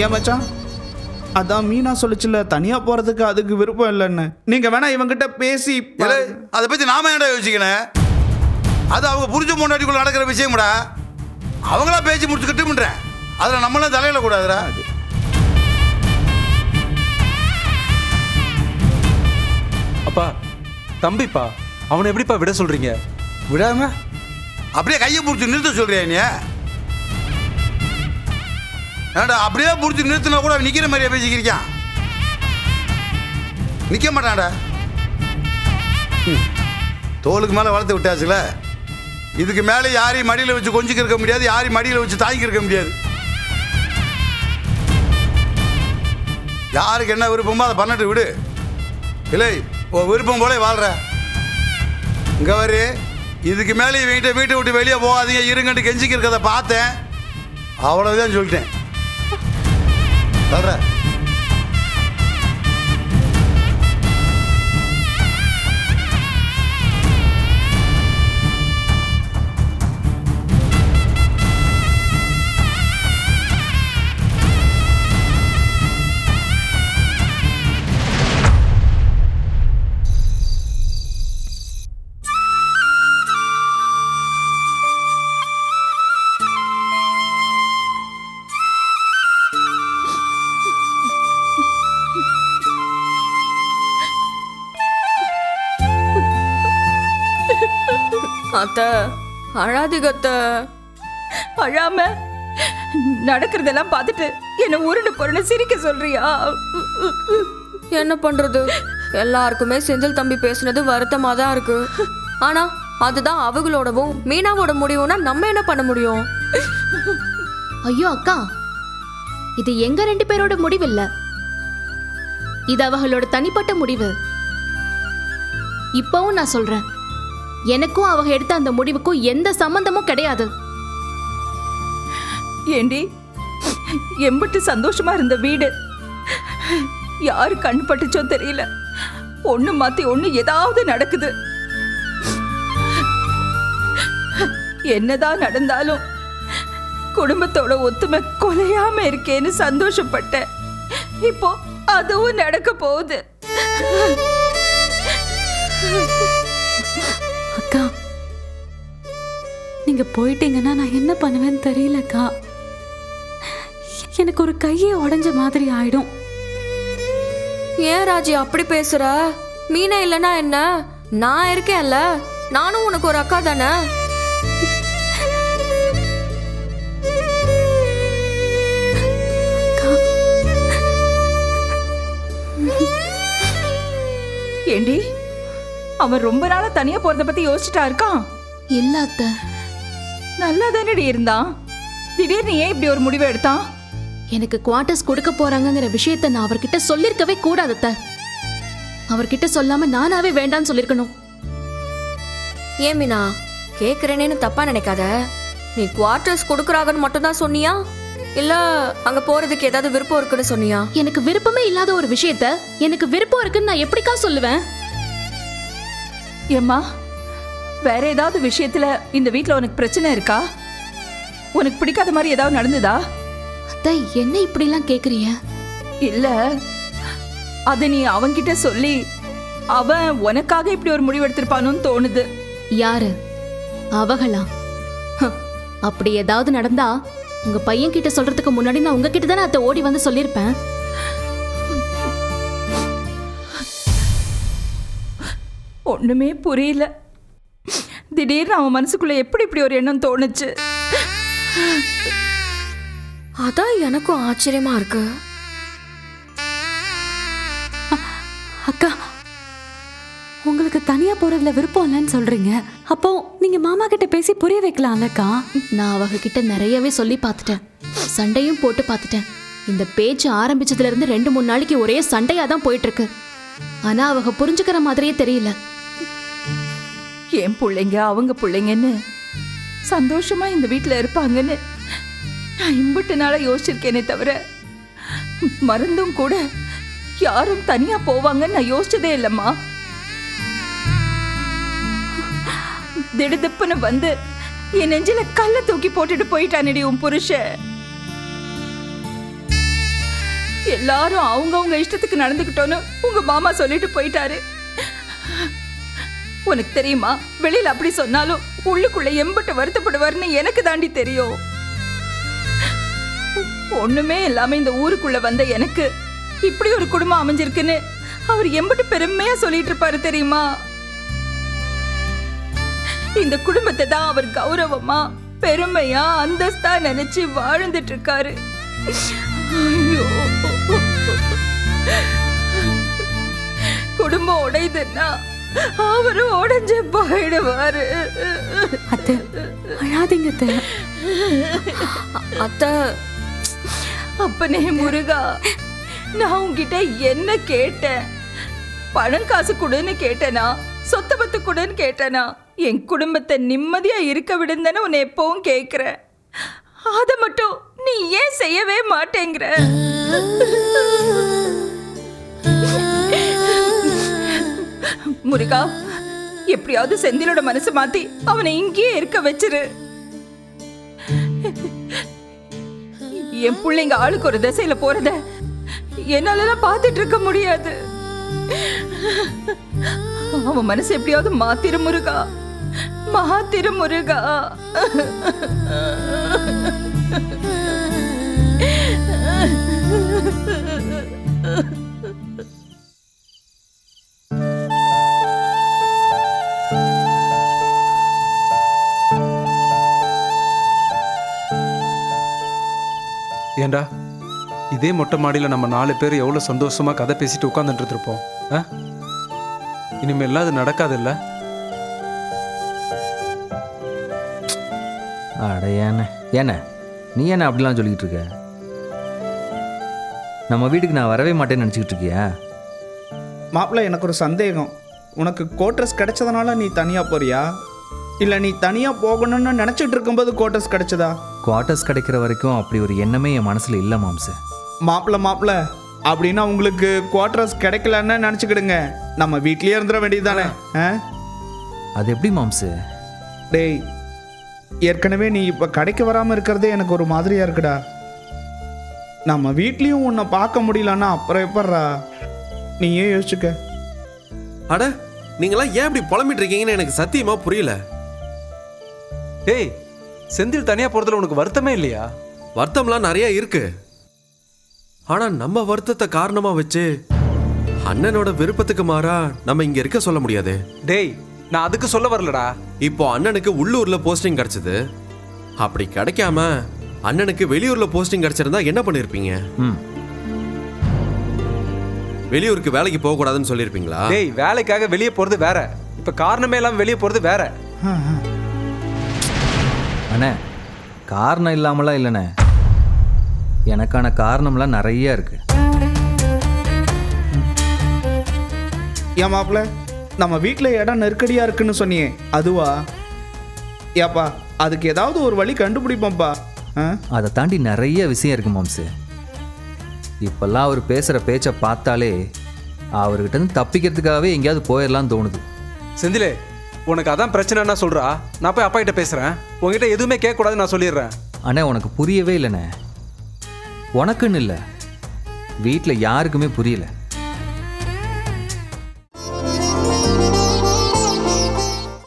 ஏன் மச்சான்? அதான் மீனா சொல்லுச்சுல தனியா போறதுக்கு அதுக்கு விருப்பம் இல்லைன்னு. நீங்க வேணா இவங்கிட்ட பேசி அதை பத்தி நாம ஏன்டா யோசிக்கணும்? அது அவங்க புரிஞ்ச முன்னாடிக்குள்ள நடக்கிற விஷயம்டா. அவங்களா பேசி முடிச்சுக்கிட்டுன்றேன் அதில் நம்மளாம் தலையில கூடாதுடா. அப்பா தம்பிப்பா அவனை எப்படிப்பா விட சொல்றீங்க? விடாம? அப்படியே கையை பிடிச்சி நிறுத்த சொல்றியா நீ? ஏன்டா அப்படியே பிடிச்சி நிறுத்தினா கூட நிற்கிற நிக்கிற மாதிரியா பேசிக்கிறியான் நிக்க மாட்டான்டா. ம். தோலுக்கு மேலே வளர்த்து விட்டாச்சுல. இதுக்கு மேலே யாரையும் மடியில் வச்சு கொஞ்சிக்க இருக்க முடியாது யாரையும் மடியில் வச்சு தாங்கி இருக்க முடியாது. யாருக்கு என்ன விருப்பமோ அதை பண்ணிட்டு விடு. இல்லை விருப்பம் போல வாழ்ற. இங்க வரு இதுக்கு மேலே இவங்கிட்ட வீட்டை விட்டு வெளியே போகாதீங்க இருங்கன்ட்டு கெஞ்சிக்கு இருக்கிறத பார்த்தேன். அவ்வளவுதான் சொல்லிட்டேன். சொல்ற அத்த அழாதீங்க அத்த. அழாம நடக்கிறதெல்லாம் பார்த்துட்டு என்ன உருண்டு பொருண்டு சிரிக்க சொல்றியா? என்ன பண்றது? எல்லாருக்குமே செந்தில் தம்பி பேசுனது வருத்தமா தான் இருக்கு. ஆனா அதுதான் அவங்களோடவும் மீனாவோட முடிவுனா நம்ம என்ன பண்ண முடியும்? ஐயோ அக்கா. இது எங்க ரெண்டு பேரோட முடிவு இல்ல இது அவங்களோட தனிப்பட்ட முடிவு. இப்பவும் நான் சொல்றேன். எனக்கும் அவங்க எடுத்த அந்த முடிவுக்கும் எந்த சம்பந்தமும் கிடையாது. ஏண்டி எம்பிட்டு சந்தோஷமா இருந்த வீடு யாரு கண் பட்டுச்சோ தெரியல. ஒண்ணு மாத்தி ஒண்ணு ஏதாவது நடக்குது. என்னதான் நடந்தாலும் குடும்பத்தோட ஒத்துமை கொலையாம இருக்கேன்னு சந்தோஷப்பட்டேன். இப்போ அதுவும் நடக்க போகுது. நீங்க போயிட்டீங்கன்னா நான் என்ன பண்ணுவேன்னு தெரியலக்கா. எனக்கு ஒரு கையே உடைஞ்ச மாதிரி ஆயிடும். ஏன் ராஜி அப்படி பேசுற? மீனா இல்லனா என்ன? நான் இருக்கேன்ல. நானும் உனக்கு ஒரு அக்கா தானே? ஏண்டி? அவன் ரொம்ப நாளா தனியா போறத பத்தி யோசிச்சுட்டா இருக்கான். இல்ல அத்த. நல்லா தானடி இருந்தான் திடீர்னு ஏன் இப்படி ஒரு முடிவை எடுத்தான் எனக்கு குவார்ட்டர்ஸ் கொடுக்க போறாங்கங்கிற விஷயத்த நான் அவர்கிட்ட சொல்லிருக்கவே கூடாது அத்த. அவர்கிட்ட சொல்லாம நானாவே வேண்டாம்னு சொல்லிருக்கணும். ஏன் மீனா? கேக்குறேனேன்னு தப்பா நினைக்காத. நீ குவார்டர்ஸ் கொடுக்குறாங்கன்னு மட்டும் தான் சொன்னியா? இல்ல அங்க போறதுக்கு ஏதாவது விருப்பம் இருக்குன்னு சொன்னியா? எனக்கு விருப்பமே இல்லாத ஒரு விஷயத்த எனக்கு விருப்பம் இருக்குன்னு நான் எப்படிக்கா சொல்லுவேன்? ஏம்மா வேற ஏதாவது விஷயத்துல இந்த வீட்ல உனக்கு பிரச்சனை இருக்கா? உனக்கு பிடிக்காத மாதிரி ஏதாவது நடந்ததா? அத்தை என்ன இப்படிலாம் கேக்குறீங்க? இல்ல. அத நீ அவன்கிட்ட சொல்லி அவன் உனக்காக இப்படி ஒரு முடிவு எடுத்திருப்பானோன்னு தோணுது. யாரு? அவகளா? ஹ, அப்படி ஏதாவது நடந்தா உங்க பையன் கிட்ட சொல்றதுக்கு முன்னாடி நான் உங்ககிட்ட தானே அத்தை ஓடி வந்து சொல்லியிருப்பேன். ஒண்ணுமே புரியல. திடீர்னு அவன் மனசுக்குள்ள எப்படி இப்படி ஒரு எண்ணம் தோணுச்சு? அதான் எனக்கும் ஆச்சரியமா இருக்கு. அக்கா உங்களுக்கு தனியா போறதுல விருப்பம் இல்லைன்னு சொல்றீங்க. அப்போ நீங்க மாமா கிட்ட பேசி புரிய வைக்கலாம்லக்கா நான் அவக கிட்ட நிறையவே சொல்லி பார்த்துட்டேன். சண்டையும் போட்டு பார்த்துட்டேன். இந்த பேச்சு ஆரம்பிச்சதுல இருந்து ரெண்டு மூணு நாளைக்கு ஒரே சண்டையா தான் போயிட்டு இருக்கு. ஆனா அவங்க புரிஞ்சுக்கிற மாதிரியே தெரியல. என் பிள்ளைங்க அவங்க பிள்ளைங்கன்னு. சந்தோஷமா இந்த வீட்டில் இருப்பாங்கன்னு நான் இம்புட்டு நாளாக யோசிச்சிருக்கேனே தவிர மறந்தும் கூட யாரும் தனியா போவாங்கன்னு நான் யோசிச்சதே இல்லைம்மா. திடுதிப்புன்னு வந்து என் நெஞ்சில கல்ல தூக்கி போட்டுட்டு போயிட்டானடி உன் புருஷ எல்லாரும் அவங்கவுங்க இஷ்டத்துக்கு நடந்துக்கிட்டோன்னு உங்க மாமா சொல்லிட்டு போயிட்டாரு. உனக்கு தெரியுமா? வெளியில அப்படி சொன்னாலும் உள்ளுக்குள்ள எம்பட்டு வருத்தப்படுவார்னு எனக்கு தாண்டி தெரியும். ஒண்ணுமே இல்லாம இந்த ஊருக்குள்ள வந்த எனக்கு இப்படி ஒரு குடும்பம் அமைஞ்சிருக்குன்னு அவர் எம்பட்டு பெருமையா சொல்லிட்டு இருப்பாரு தெரியுமா? இந்த குடும்பத்தை தான் அவர் கௌரவமா பெருமையா அந்தஸ்தா நினைச்சு வாழ்ந்துட்டு இருக்காரு. குடும்பம் உடையுதுன்னா அவரும் உடைஞ்சு போயிடுவாரு. அத்தை அழாதீங்க அத்தை அத்தை அப்பனே முருகா நான் உன்கிட்ட என்ன கேட்டேன்? பணம் காசு கொடுன்னு கேட்டேனா? சொத்து பத்து கொடுன்னு கேட்டேனா? என் குடும்பத்தை நிம்மதியா இருக்க விடுந்தேன்னு உன்னை எப்பவும் கேட்கிறேன் அதை மட்டும் நீ ஏன் செய்யவே மாட்டேங்கிற? முருகா எப்படியாவது செந்திலோட மனசு மாத்தி அவனை இங்கேயே இருக்க வச்சிரு. என் பிள்ளைங்க ஆளுக்கு ஒரு திசையில போறத என்னாலலாம் பார்த்துட்டு இருக்க முடியாது. அவன் மனசு எப்படியாவது மாத்திரு முருகா மாத்திரு முருகா. ஏண்டா? இதே மொட்டை மாடியில் நம்ம நாலு பேர் எவ்வளோ சந்தோஷமா கதை பேசிட்டு உட்காந்துட்டு இருப்போம் ஆ? இனிமேல் அது நடக்காதுல்ல? அட ஏண்ணே. ஏண்ணே நீ என்ன அப்படிலாம் சொல்லிக்கிட்டு இருக்க? நம்ம வீட்டுக்கு நான் வரவே மாட்டேன்னு நினச்சிக்கிட்டு இருக்கியா? மாப்பிள்ள எனக்கு ஒரு சந்தேகம். உனக்கு கோட்ரஸ் கிடைச்சதுனால நீ தனியாக போறியா? இல்லை நீ தனியாக போகணும்னு நினச்சிட்டு இருக்கும்போது கோட்ரஸ் கிடைச்சதா? குவார்ட்டர்ஸ் கிடைக்கிற வரைக்கும் அப்படி ஒரு எண்ணமே என் மனசில் இல்லை மாம்சு. மாப்பிள்ள மாப்பிள்ள அப்படின்னா உங்களுக்கு குவார்டர்ஸ் கிடைக்கலன்னு நினச்சிக்கிடுங்க. நம்ம வீட்லயே இருந்துட வேண்டியதுதானே ஆ? அது எப்படி மாம்சு? டேய் ஏற்கனவே நீ இப்போ கடைக்கு வராமல் இருக்கிறதே எனக்கு ஒரு மாதிரியா இருக்குடா. நம்ம வீட்லேயும் உன்னை பார்க்க முடியலன்னா அப்புறம் எப்பட்றா? நீ ஏன் யோசிச்சுக்க. அட நீங்களாம் ஏன் இப்படி புலம்பிட்டு இருக்கீங்கன்னு எனக்கு சத்தியமா புரியல. டேய் செந்தில் தனியாக போகிறதுல உனக்கு வருத்தமே இல்லையா? வருத்தம்லாம் நிறைய இருக்கு. ஆனா நம்ம வருத்தத்தை காரணமா வச்சு அண்ணனோட விருப்பத்துக்கு மாறா நம்ம இங்க இருக்க சொல்ல முடியாது. டேய் நான் அதுக்கு சொல்ல வரலடா. இப்போ அண்ணனுக்கு உள்ளூர்ல போஸ்டிங் கிடைச்சது. அப்படி கிடைக்காம அண்ணனுக்கு வெளியூர்ல போஸ்டிங் கிடைச்சிருந்தா என்ன பண்ணிருப்பீங்க? ம். வெளியூருக்கு வேலைக்கு போக கூடாதுன்னு சொல்லியிருப்பீங்களா டேய் வேலைக்காக வெளியே போகிறது வேற. இப்போ காரணமே இல்லாமல் வெளியே போகிறது வேற. அண்ணே காரணம் இல்லாமலாம் இல்லைண்ணே? எனக்கான காரணம்லாம் நிறைய இருக்குது ஏன் மாப்பிள்ள நம்ம வீட்டில் இடம் நெருக்கடியாக இருக்குன்னு சொன்னியே அதுவா? ஏப்பா அதுக்கு ஏதாவது ஒரு வழி கண்டுபிடிப்போம்ப்பா. ஆ? அதை தாண்டி நிறைய விஷயம் இருக்கு மாம்சு. இப்பெல்லாம் அவர் பேசுகிற பேச்சை பார்த்தாலே அவர்கிட்ட இருந்து தப்பிக்கிறதுக்காகவே எங்கேயாவது போயிடலாம்னு தோணுது. செந்திலே உனக்கு அதான் பிரச்சனைன்னா சொல்றா. நான் போய் அப்பா கிட்ட பேசுறேன். உங்ககிட்ட எதுவுமே கேட்கக்கூடாதுன்னு நான் சொல்லிடுறேன். அண்ணே உனக்கு புரியவே இல்லைண்ணே. உனக்குன்னு இல்லை. வீட்டில் யாருக்குமே புரியல.